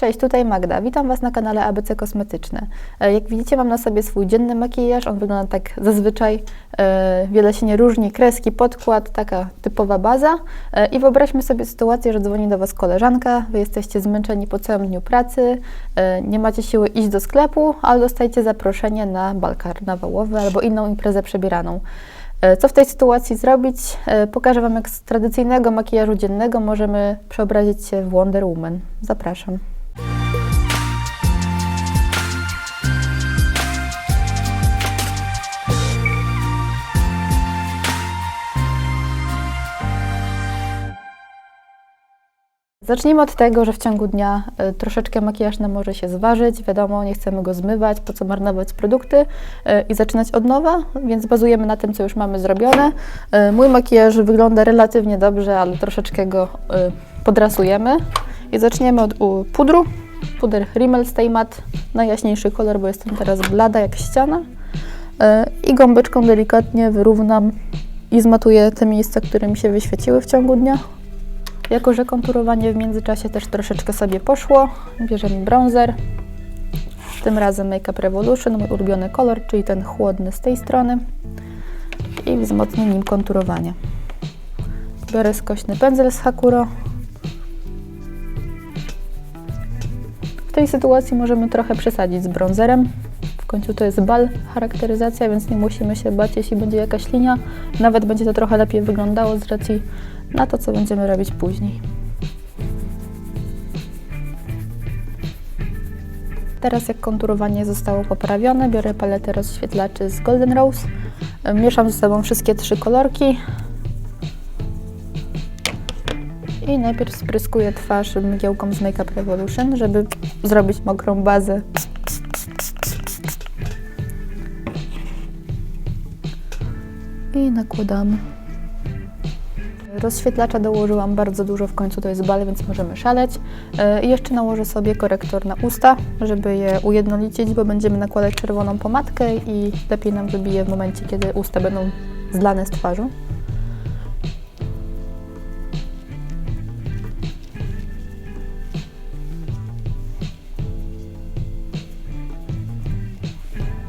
Cześć, tutaj Magda. Witam Was na kanale ABC Kosmetyczne. E, Jak widzicie, mam na sobie swój dzienny makijaż. On wygląda tak zazwyczaj. e, Wiele się nie różni. Kreski, podkład, taka typowa baza. E, I wyobraźmy sobie sytuację, że dzwoni do Was koleżanka. Wy jesteście zmęczeni po całym dniu pracy. Nie macie siły iść do sklepu, ale dostajecie zaproszenie na bal karnawałowy albo inną imprezę przebieraną. Co w tej sytuacji zrobić? Pokażę Wam, jak z tradycyjnego makijażu dziennego możemy przeobrazić się w Wonder Woman. Zapraszam. Zacznijmy od tego, że w ciągu dnia e, troszeczkę makijaż nam może się zważyć. Wiadomo, nie chcemy go zmywać, po co marnować produkty e, i zaczynać od nowa, więc bazujemy na tym, co już mamy zrobione. E, Mój makijaż wygląda relatywnie dobrze, ale troszeczkę go podrasujemy. I zaczniemy od pudru. Puder Rimmel Stay Matte, najjaśniejszy kolor, bo jestem teraz blada jak ściana. I gąbeczką delikatnie wyrównam i zmatuję te miejsca, które mi się wyświeciły w ciągu dnia. Jako, że konturowanie w międzyczasie też troszeczkę sobie poszło, bierzemy bronzer. Tym razem Make Up Revolution, mój ulubiony kolor, czyli ten chłodny z tej strony. I wzmocnię nim konturowanie. Biorę skośny pędzel z Hakuro. W tej sytuacji możemy trochę przesadzić z bronzerem. W końcu to jest bal, charakteryzacja, więc nie musimy się bać, jeśli będzie jakaś linia. Nawet będzie to trochę lepiej wyglądało z racji na to, co będziemy robić później. Teraz jak konturowanie zostało poprawione, biorę paletę rozświetlaczy z Golden Rose. Mieszam ze sobą wszystkie trzy kolorki. I najpierw spryskuję twarz mgiełką z Make Up Revolution, żeby zrobić mokrą bazę. I nakładamy. Rozświetlacza dołożyłam bardzo dużo, w końcu to jest bal, więc możemy szaleć. E, I jeszcze nałożę sobie korektor na usta, żeby je ujednolicić, bo będziemy nakładać czerwoną pomadkę i lepiej nam wybije w momencie, kiedy usta będą zlane z twarzą.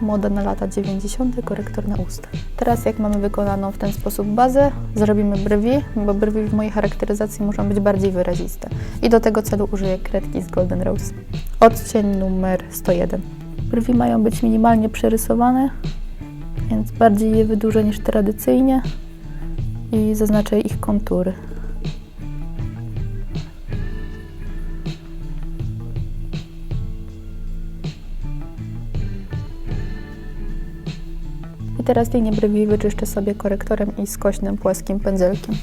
Moda na lata 90. korektor na usta. Teraz jak mamy wykonaną w ten sposób bazę, zrobimy brwi, bo brwi w mojej charakteryzacji muszą być bardziej wyraziste. I do tego celu użyję kredki z Golden Rose. Odcień numer 101. Brwi mają być minimalnie przerysowane, więc bardziej je wydłużę niż tradycyjnie i zaznaczę ich kontury. Teraz linię brwi wyczyszczę sobie korektorem i skośnym płaskim pędzelkiem.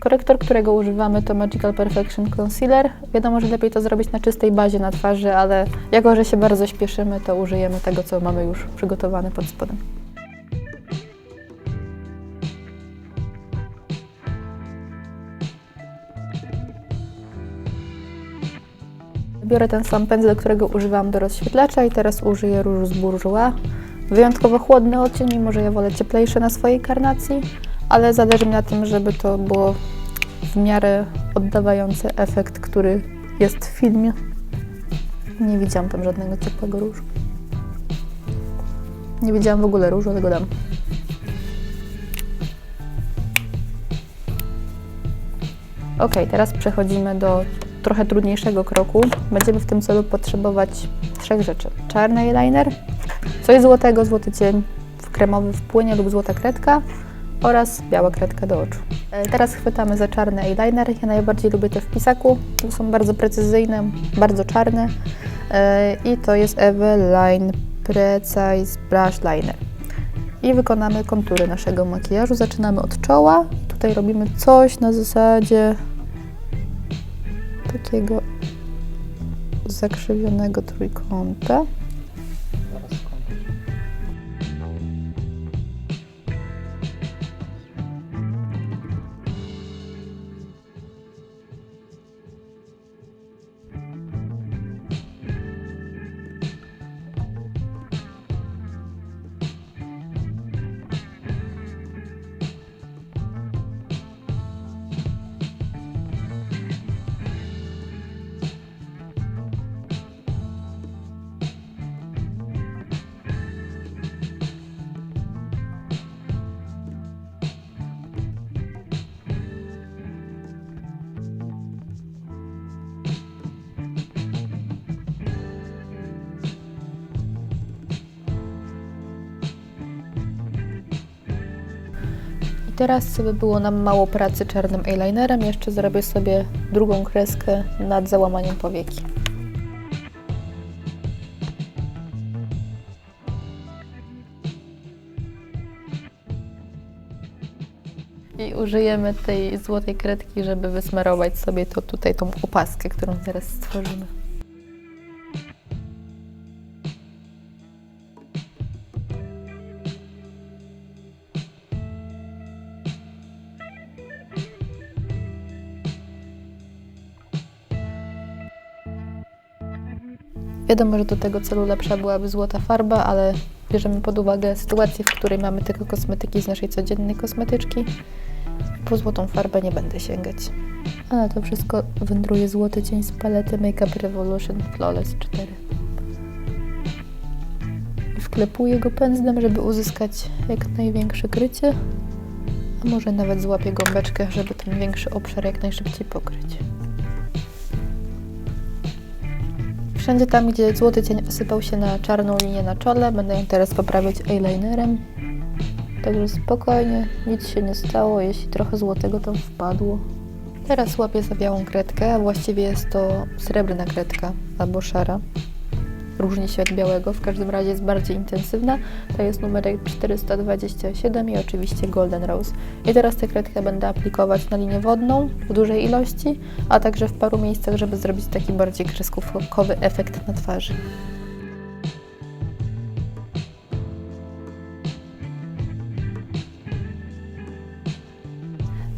Korektor, którego używamy to Magical Perfection Concealer. Wiadomo, że lepiej to zrobić na czystej bazie na twarzy, ale jako, że się bardzo śpieszymy, to użyjemy tego, co mamy już przygotowane pod spodem. Biorę ten sam pędzel, którego używałam do rozświetlacza i teraz użyję różu z Bourjois. Wyjątkowo chłodny odcień, mimo że ja wolę cieplejszy na swojej karnacji, ale zależy mi na tym, żeby to było w miarę oddawające efekt, który jest w filmie. Nie widziałam tam żadnego ciepłego różu. Nie widziałam w ogóle różu, ale go dam. Ok, teraz przechodzimy do trochę trudniejszego kroku. Będziemy w tym celu potrzebować trzech rzeczy. Czarny eyeliner, coś złotego, złoty cień w kremowy w płynie lub złota kredka oraz biała kredka do oczu. E, Teraz chwytamy za czarny eyeliner. Ja najbardziej lubię te w pisaku, są bardzo precyzyjne, bardzo czarne. E, I to jest Eveline Precise Brush Liner. I wykonamy kontury naszego makijażu. Zaczynamy od czoła. Tutaj robimy coś na zasadzie takiego zakrzywionego trójkąta. Teraz, żeby było nam mało pracy czarnym eyelinerem, jeszcze zrobię sobie drugą kreskę nad załamaniem powieki. I użyjemy tej złotej kredki, żeby wysmarować sobie to tutaj tą opaskę, którą zaraz stworzymy. Wiadomo, że do tego celu lepsza byłaby złota farba, ale bierzemy pod uwagę sytuację, w której mamy tylko kosmetyki z naszej codziennej kosmetyczki. Po złotą farbę nie będę sięgać. A na to wszystko wędruje złoty cień z palety Makeup Revolution Flawless 4. I wklepuję go pędzlem, żeby uzyskać jak największe krycie, a może nawet złapię gąbeczkę, żeby ten większy obszar jak najszybciej pokryć. Wszędzie tam, gdzie złoty cień osypał się na czarną linię na czole, będę ją teraz poprawiać eyelinerem. Także spokojnie, nic się nie stało, jeśli trochę złotego tam wpadło. Teraz łapię za białą kredkę, a właściwie jest to srebrna kredka albo szara. Różni się od białego, w każdym razie jest bardziej intensywna. To jest numerek 427 i oczywiście Golden Rose. I teraz tę kredkę będę aplikować na linię wodną w dużej ilości, a także w paru miejscach, żeby zrobić taki bardziej kreskówkowy efekt na twarzy.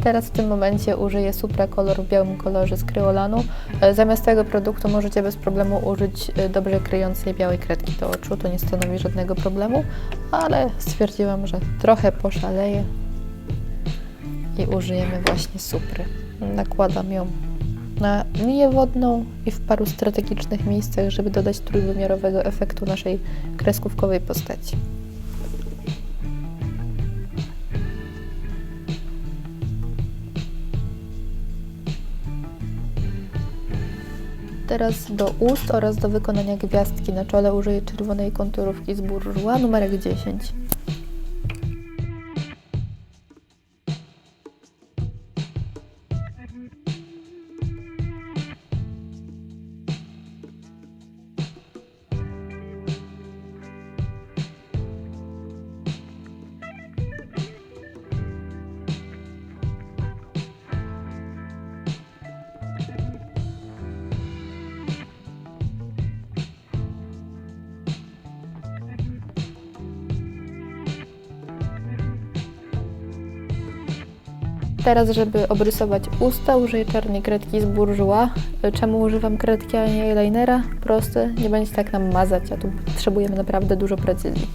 Teraz w tym momencie użyję Supra Color w białym kolorze z kryolanu. E, Zamiast tego produktu możecie bez problemu użyć e, dobrze kryjącej białej kredki do oczu, to nie stanowi żadnego problemu, ale stwierdziłam, że trochę poszaleję i użyjemy właśnie Supry. Nakładam ją na linię wodną i w paru strategicznych miejscach, żeby dodać trójwymiarowego efektu naszej kreskówkowej postaci. Teraz do ust oraz do wykonania gwiazdki na czole użyję czerwonej konturówki z Bourjois numerek 10. Teraz, żeby obrysować usta, użyję czarnej kredki z Bourjois. Czemu używam kredki, a nie eyelinera? Proste, nie będzie tak nam mazać, a tu potrzebujemy naprawdę dużo precyzji.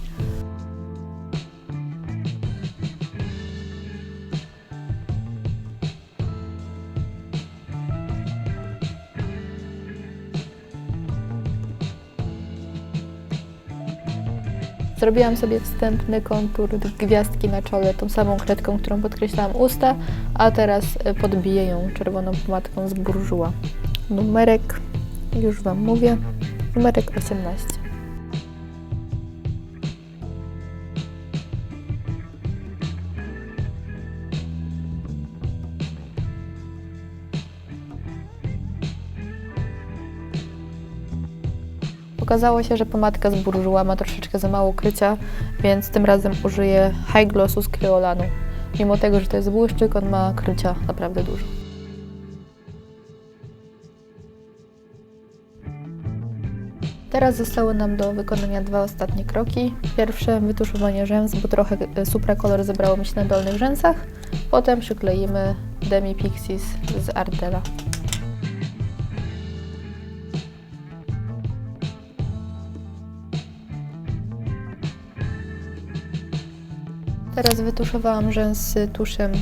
Zrobiłam sobie wstępny kontur gwiazdki na czole tą samą kredką, którą podkreślałam usta, a teraz y, podbiję ją czerwoną pomadką z Bourjois. Numerek, już Wam mówię, numerek 18. Okazało się, że pomadka z Bourjois ma troszeczkę za mało krycia, więc tym razem użyję High Glossu z Kryolanu. Mimo tego, że to jest błyszczyk, on ma krycia naprawdę dużo. Teraz zostały nam do wykonania dwa ostatnie kroki. Pierwsze wytuszowanie rzęs, bo trochę e, Supra Color zebrało mi się na dolnych rzęsach. Potem przykleimy Demi Pixies z Ardella. Teraz wytuszowałam rzęsy tuszem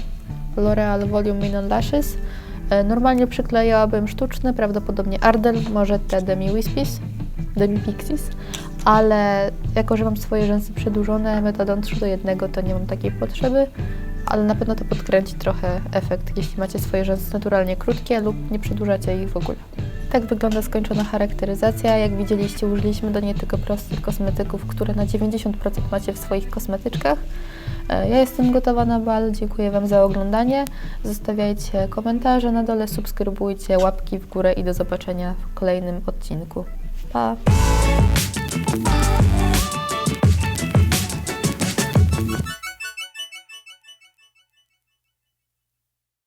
L'Oreal Volume Minion Lashes. E, Normalnie przyklejałabym sztuczny, prawdopodobnie Ardell, może te Demi Wispies, Demi Pixies, ale jako, że mam swoje rzęsy przedłużone metodą 3 do 1, to nie mam takiej potrzeby, ale na pewno to podkręci trochę efekt, jeśli macie swoje rzęsy naturalnie krótkie lub nie przedłużacie ich w ogóle. Tak wygląda skończona charakteryzacja. Jak widzieliście, użyliśmy do niej tylko prostych kosmetyków, które na 90% macie w swoich kosmetyczkach. E, Ja jestem gotowa na bal. Dziękuję Wam za oglądanie. Zostawiajcie komentarze na dole, subskrybujcie, łapki w górę i do zobaczenia w kolejnym odcinku. Pa!